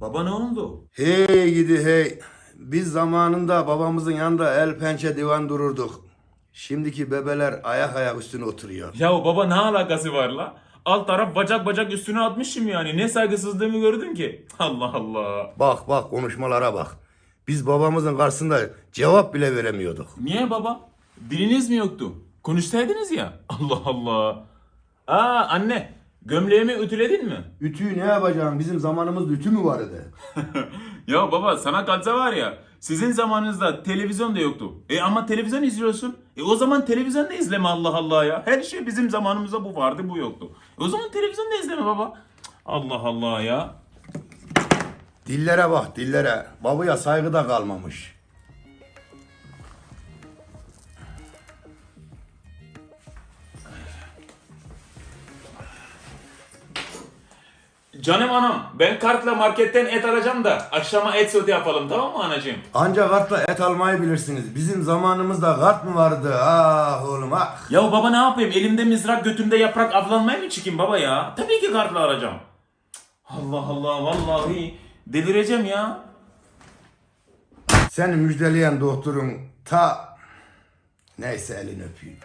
Baba ne oldu? Hey gidi hey. Biz zamanında babamızın yanında el pençe divan dururduk. Şimdiki bebeler ayak ayak üstüne oturuyor. Ya baba ne alakası var la? Alt taraf bacak bacak üstüne atmışım yani. Ne saygısızlığımı gördün ki? Allah Allah. Bak bak konuşmalara bak. Biz babamızın karşısında cevap bile veremiyorduk. Niye baba? Diliniz mi yoktu? Konuşsaydınız ya. Allah Allah. Aa anne. Gömleğimi ütüledin mi? Ütüyü ne yapacağım? Bizim zamanımızda ütü mü vardı? ya baba sana kalsa var ya. Sizin zamanınızda televizyon da yoktu. E ama televizyon izliyorsun. E o zaman televizyon da izleme Allah Allah ya. Her şey bizim zamanımızda bu vardı bu yoktu. E o zaman televizyon da izleme baba. Allah Allah ya. Dillere bak dillere. Babaya saygı da kalmamış. Canım anam ben kartla marketten et alacağım da akşama et sote yapalım tamam mı anacığım? Ancak kartla et almayı bilirsiniz. Bizim zamanımızda kart mı vardı? Ah oğlum ah. Ya baba ne yapayım elimde mızrak götümde yaprak avlanmaya mı çıkayım baba ya? Tabii ki kartla alacağım. Allah Allah vallahi delireceğim ya. Seni müjdeleyen doktorun ta... Neyse elini öpeyim.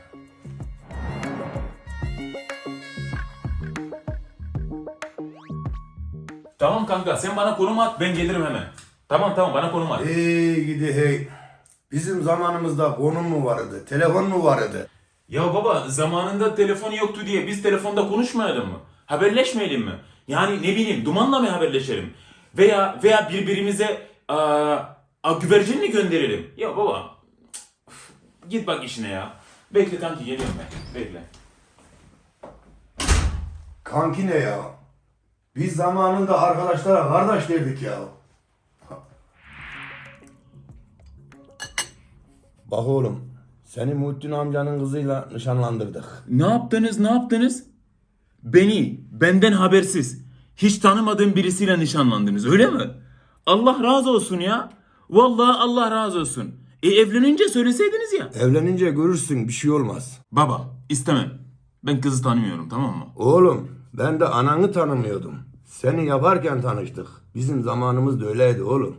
Tamam kanka sen bana konum at ben gelirim hemen. Tamam tamam bana konum at. Hey gidi hey. Bizim zamanımızda konum mu vardı? Telefon mu vardı? Ya baba zamanında telefon yoktu diye biz telefonda konuşmayalım mı? Haberleşmeyelim mi? Yani ne bileyim dumanla mı haberleşelim? Veya veya birbirimize aa, a, güvercin mi gönderelim? Ya baba üf, git bak işine ya. Bekle kanki geliyorum ben. Bekle. Kanki ne ya? Biz zamanında arkadaşlara kardeş derdik ya. Bak oğlum, seni Muhittin amcanın kızıyla nişanlandırdık. Ne yaptınız ne yaptınız? Beni benden habersiz hiç tanımadığım birisiyle nişanlandınız öyle mi? Allah razı olsun ya. Vallahi Allah razı olsun. E evlenince söyleseydiniz ya. Evlenince görürsün bir şey olmaz. Baba istemem. Ben kızı tanımıyorum tamam mı? Oğlum, ben de ananı tanımıyordum. Seni yaparken tanıştık. Bizim zamanımızda öyleydi oğlum.